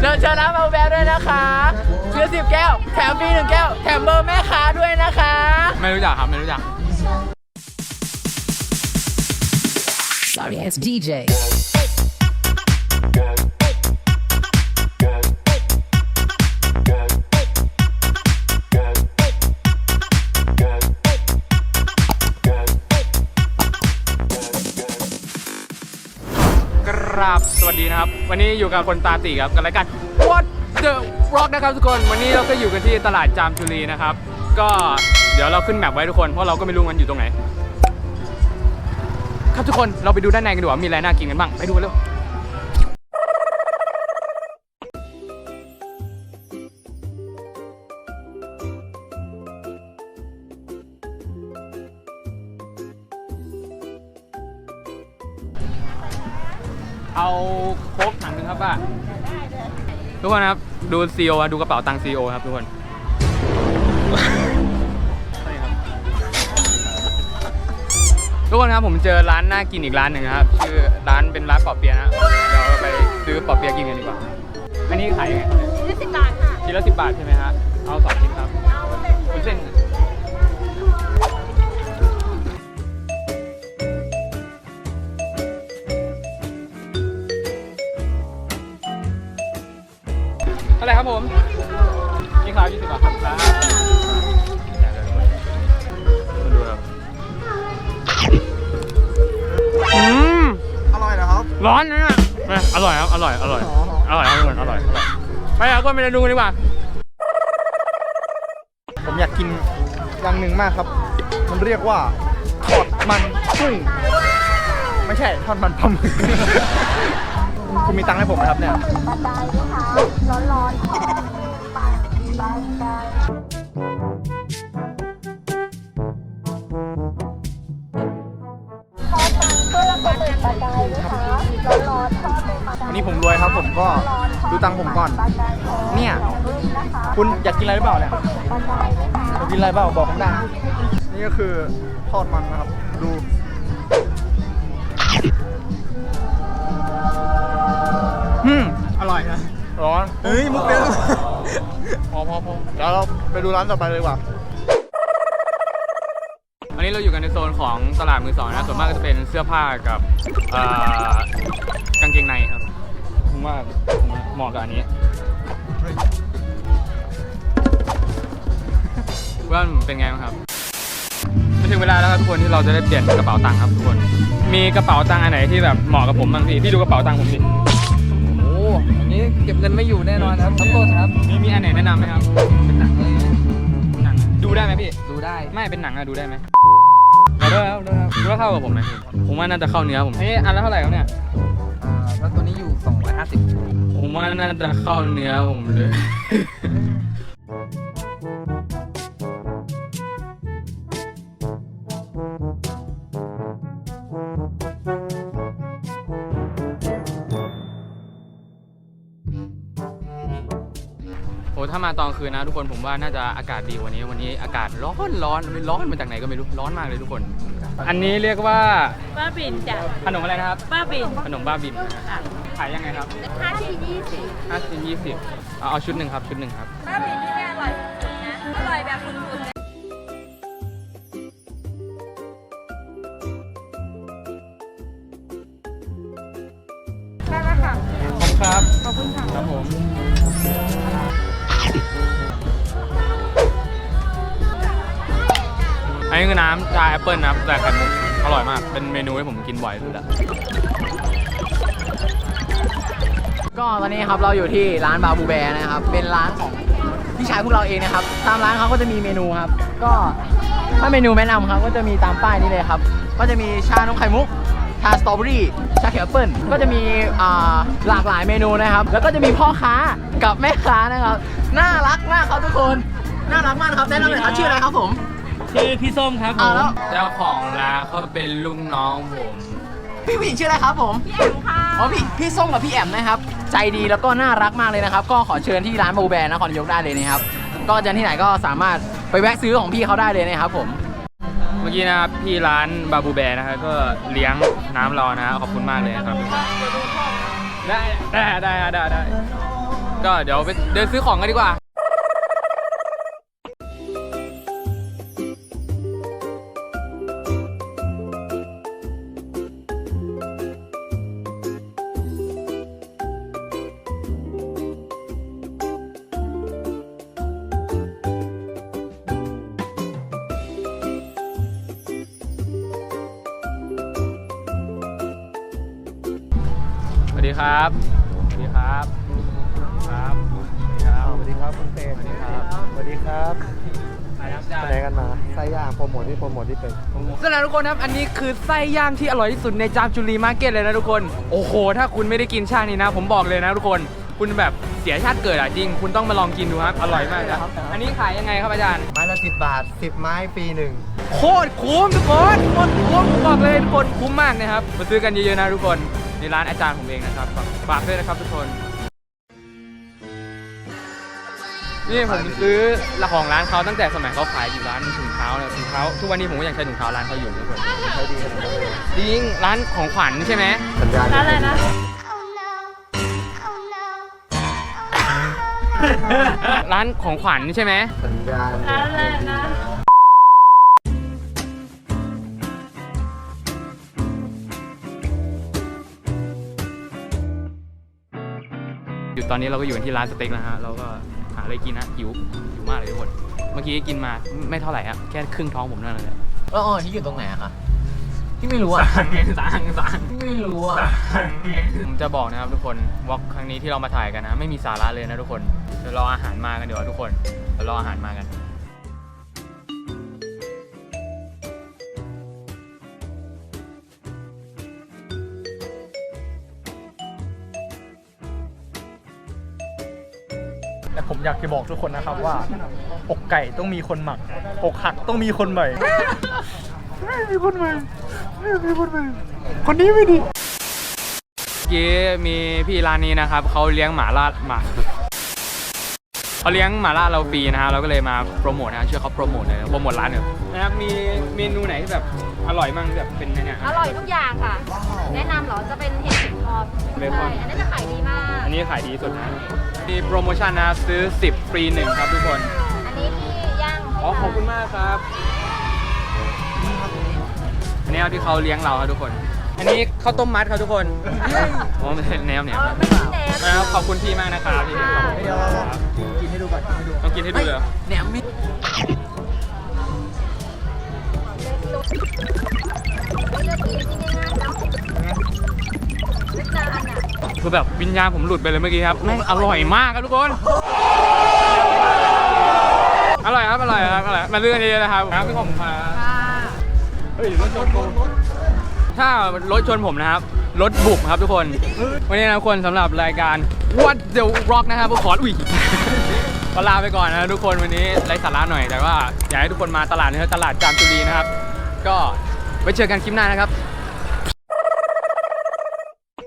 เชิญเชิญร้านบาบูแบร์ด้วยนะคะซื้อสิบแก้ว แถมฟรีหนึ่งแก้ว แถมเบอร์แม่ค้าด้วยนะคะ ไม่รู้จักครับ ไม่รู้จัก Sorry ass DJ. นะครับ วันนี้อยู่กับคนตาตีครับกับรายการ What the Rock นะครับทุกคน วันนี้เราก็อยู่กันที่ตลาดจามจุรีนะครับ ก็เดี๋ยวเราขึ้นแมปไว้ทุกคน เพราะเราก็ไม่รู้มันอยู่ตรงไหน ครับทุกคน เราไปดูด้านในกันดีกว่า มีอะไรน่ากินกันบ้าง ไปดูกันเร็ว เอาโค้กถังหนึงครับป้าทุกคนครับดูซีโอะดูกระเป๋าตังค์ซีโอครับทุกคนนี่ครับ ทุกคนครับผมเจอร้านน่ากินอีกร้านหนึ่งนะครับชื่อร้านเป็นร้านปอเปียะนะเดี๋ยวเราไปซื้อปอเปียะกินกันดีกว่าอันนี้ขายยังไงครับเนี่ยยี่สิบบาทค่ะชิ้นละสิบบาทใช่ไหมฮะเอาสองชิ้น ไหร่ครับผมนี่ครับยี่สิบบาทครับครับมาดูครับอืมอร่อยนะครับ ร้อนนะเนี่ยแม่อร่อยครับ อร่อย อร่อย อร่อยครับทุกคนอร่อย อร่อย ไปครับก็ไปดูกันดีกว่า ผมอยากกินอย่างหนึ่งมากครับ มันเรียกว่าทอดมันกุ้งไม่ใช่ทอดมันปลาหมึก คุณมีตังค์ให้ผมไหมครับเนี่ยร้อนวันนี้ผมรวยครับผมก็ดูตังค์ผมก่อน เนี่ย คุณอยากกินอะไรหรือเปล่าเนี่ยอยากกินอะไรเปล่าบอกผมได้นี่ก็คือทอดมันนะครับ ดู ร่อยนะ ร้อนเฮ้ย มุกเนี้ยพอพอพอเดี๋ยวเราไปดูร้านต่อไปเลยดีกว่า อันนี้เราอยู่กันในโซนของตลาดมือสองนะส่วนมากก็จะเป็นเสื้อผ้ากับเอ่อกางเกงในครับผมว่าผมว่าเหมาะกับอันนี้ว่าเป็นไงบ้างครับมาถึงเวลาแล้วครับทุกคนที่เราจะได้เปลี่ยนกระเป๋าตังค์ครับทุกคน มีกระเป๋าตังค์อันไหนที่แบบเหมาะกับผมบ้างพี่พี่ดูกระเป๋าตังค์ผมดิโอ้อั นนี้เก็บเงินไม่อยู่แน่นอนครับทั้งต้นครับมีมีอันไหนแนะนำไหมครับ เป็นหนังเลยหนังดูได้ไหมพี่ ดูได้ ไม่เป็นหนังอะดูได้ไหมเอาด้วยครับด้วยครับดูว่าเข้ากับผมไหมผมว่าน่าจะเข้าเนื้อผมเฮ้ยอันละเท่าไหร่ครับเนี่ยอ่าแล้วตัวนี้อยู่ 250 ผมว่าน่าจะเข้าเนื้อผมเลย โอ้ถ้ามาตอนคืนนะทุกคนผมว่าน่าจะอากาศดีกว่านี้วันนี้อากาศร้อนร้อนไม่ร้อนมาจากไหนก็ไม่รู้ร้อนมากเลยทุกคน อันนี้เรียกว่าป้าบินจ้ะขนมอะไรนะครับป้าบินขนมบ้าบินนะครับขายยังไงครับห้าชิ้นยี่สิบห้าชิ้นยี่สิบเอาเอาชุดหนึ่งครับชุดหนึ่งครับป้าบินที่นี่อร่อยสุดๆนะอร่อยแบบสุดๆเลยได้แล้วค่ะขอบคุณครับ ขอบคุณค่ะ ครับผม อันนี้คือน้ำชาแอปเปิลนะครับแต่ไข่มุกอร่อยมาก เป็นเมนูที่ผมกินบ่อยสุดอะก็ตอนนี้ครับเราอยู่ที่ร้านบาบูแบร์นะครับ เป็นร้านของพี่ชายพวกเราเองนะครับ ตามร้านเขาก็จะมีเมนูครับ ก็ถ้าเมนูแนะนำครับก็จะมีตามป้ายนี้เลยครับ ก็จะมีชานมไข่มุก ชาสตรอเบอรี่ ชาเขียวแอปเปิลก็จะมีอ่าหลากหลายเมนูนะครับ แล้วก็จะมีพ่อค้ากับแม่ค้านะครับ น่ารักมากครับทุกคน น่ารักมากนะครับแนะนำหน่อยครับชื่ออะไรครับผม ชื่อพี่ส้มครับอ่าแล้ว เจ้าของร้านเขาเป็นลูกน้องผม พี่ผู้หญิงชื่ออะไรครับผมพี่แอมค่ะอ๋อพี่พี่ส้มกับพี่แอมนะครับ ใจดีแล้วก็น่ารักมากเลยนะครับ ก็ขอเชิญที่ร้านบูแบร์นครนายกได้เลยนะครับ ก็จะที่ไหนก็สามารถไปแวะซื้อของพี่เขาได้เลยนะครับผม เมื่อกี้นะครับพี่ร้านบาบูแบร์นะครับก็เลี้ยงน้ำเรานะขอบคุณมากเลยนะครับ ได้ได้ได้ได้ได้ได้ ก็เดี๋ยวไปเดินซื้อของกันดีกว่า สวัสดีครับ วัสดีครับสวัสดีครับคุณเต้สวัสดีครับสวัสดีครับไปครับอาจารไปไหนย์กันมาไส้ย่างโปรโมทที่โปรโมทที่เป็นสวัสดีทุกคนครับ อันนี้คือไส้ย่างที่อร่อยที่สุดในจามจุรีมาร์เก็ตเลยนะทุกคน โอ้โห ถ้าคุณไม่ได้กินชาตินี้นะ ผมบอกเลยนะทุกคน คุณแบบเสียชาติเกิดอะจริง คุณต้องมาลองกินดูครับ อร่อยมากครับ อันนี้ขายยังไงครับอาจารย์ ไม้ละสิบบาทสิบไม้ฟรีหนึ่ง โคตรคุ้มทุกคนโคตรคุ้มผมบอกเลยทุกคนคุ้มมากนะครับ มาซื้อกันเยอะๆนะทุกคน ในร้านอาจารย์ผมเองนะครับ ฝากฝากด้วยนะครับทุกคน นี่ผมซื้อละของร้านเขาตั้งแต่สมัยเขาขายอยู่ร้านถุงเท้าเนี่ยถุงเท้าทุกวันนี้ผมก็ยังใช้ถุงเท้าร้านเขาอยู่ทุกคนใช้ดีขนาดนั้นเลยจริงร้านของขวัญใช่ไหมสัญญาณร้านอะไรนะ ร้านของขวัญใช่ไหมสัญญาณร้านอะไรนะอยู่ตอนนี้เราก็อยู่กันที่ร้านสเต็กนะฮะเราก็ หาอะไรกินนะหิวหิวมากเลยทุกคนเมื่อกี้กินมาไม่เท่าไหร่อะแค่ครึ่งท้องผมนั่นแหละเอออ๋อที่อยู่ตรงไหนอะคะที่ไม่รู้อะสั่งสั่งสั่งที่ไม่รู้อะผมจะบอกนะครับทุกคนวอล์กครั้งนี้ที่เรามาถ่ายกันนะ ไม่มีสาระเลยนะทุกคนเดี๋ยวรออาหารมากันเดี๋ยวาทุกคนเดี๋ยวรออาหารมากัน และผมอยากจะบอกทุกคนนะครับว่าอกไก่ต้องมีคนหมักอกหักต้องมีคนใหม่ ไม่มีคนใหม่ไม่มีคนใหม่คนนี้ไม่ดี เมื่อกี้มีพี่ร้านนี้นะครับเขาเลี้ยงหมาล่าหมา เขาเลี้ยงหมาล่าเราฟรีนะฮะเราก็เลยมาโปรโมทนะฮะช่วยเขาโปรโมทหน่อยนะโปรโมทร้านหน่อยนะครับมีเมนูไหนที่แบบอร่อยมั่งแบบเป็นเนี่ยอร่อยทุกอย่างค่ะ แนะนำเหรอจะเป็นเห็ดเข็มทองเบคอน ใช่อันนี้จะขายดีมาก อันนี้ขายดีสุดนะมีโปรโมชั่นนะซื้อ 10 ฟรีหนึ่งครับทุกคนอันนี้ที่ย่างให้อ๋อขอบคุณมากครับอันนี้เอาที่เขาเลี้ยงเราครับทุกคน อันนี้ข้าวต้มมัดครับทุกคนอ๋อไม่ใช่แนวเนี่ยเออไม่ใช่แหนมนะครับขอบคุณพี่มากนะครับพี่ขอบคุณเดี๋ยวครับกินให้ดูก่อนกินให้ดูต้องกินให้ดูเลยเหรอแหนมมิไม่เลือกกินที่ง่ายๆเนาะไม่จานอะคือแบบวิญญาณผมหลุดไปเลยเมื่อกี้ครับแม่งอร่อยมากครับทุกคน อร่อยครับ อร่อยครับ อร่อย มาเรื่องนี้นะครับครับพี่ผมครับค่ะเฮ้ยรถชนผม ถ้ารถชนผมนะครับ รถบุกครับทุกคน วันนี้นะทุกคนสำหรับรายการ What the Rock นะครับผมขออุ้ยก็ลาไปก่อนนะทุกคนวันนี้ไร้สาระหน่อยแต่ว่าอยากให้ทุกคนมาตลาดนี้ครับตลาดจามจุรีนะครับ ก็ไว้เจอกันคลิปหน้านะครับ